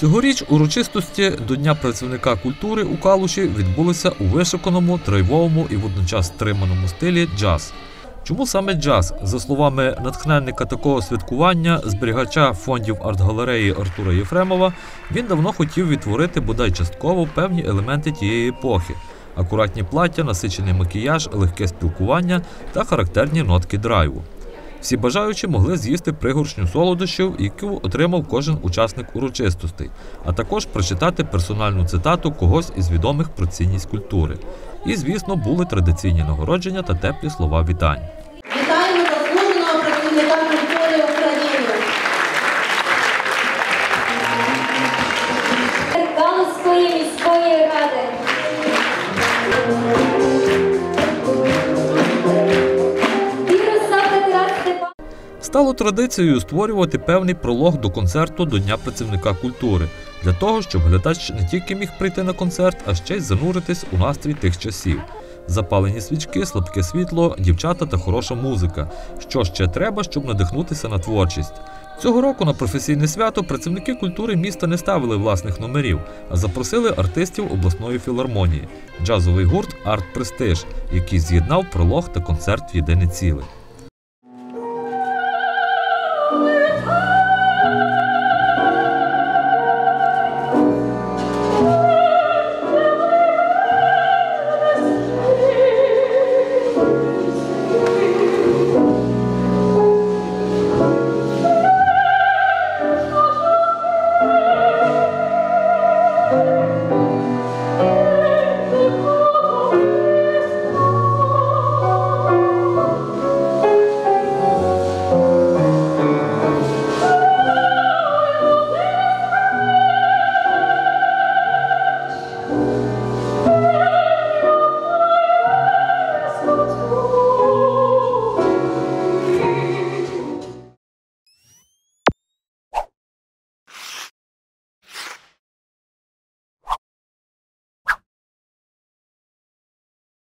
Цьогоріч урочистості до Дня працівника культури у Калуші відбулися у вишуканому, драйвовому і водночас стриманому стилі джаз. Чому саме джаз? За словами натхненника такого святкування, зберігача фондів арт-галереї Артура Єфремова, він давно хотів відтворити бодай частково певні елементи тієї епохи: акуратні плаття, насичений макіяж, легке спілкування та характерні нотки драйву. Всі бажаючі могли з'їсти пригоршню солодощів, яку отримав кожен учасник урочистостей, а також прочитати персональну цитату когось із відомих про цінність культури. І, звісно, були традиційні нагородження та теплі слова вітань. Вітаємо заслуженого працівника Стало традицією створювати певний пролог до концерту до Дня працівника культури для того, щоб глядач не тільки міг прийти на концерт, а ще й зануритись у настрій тих часів. Запалені свічки, слабке світло, дівчата та хороша музика. Що ще треба, щоб надихнутися на творчість? Цього року на професійне свято працівники культури міста не ставили власних номерів, а запросили артистів обласної філармонії, джазовий гурт Арт Престиж, який з'єднав пролог та концерт в єдине ціле.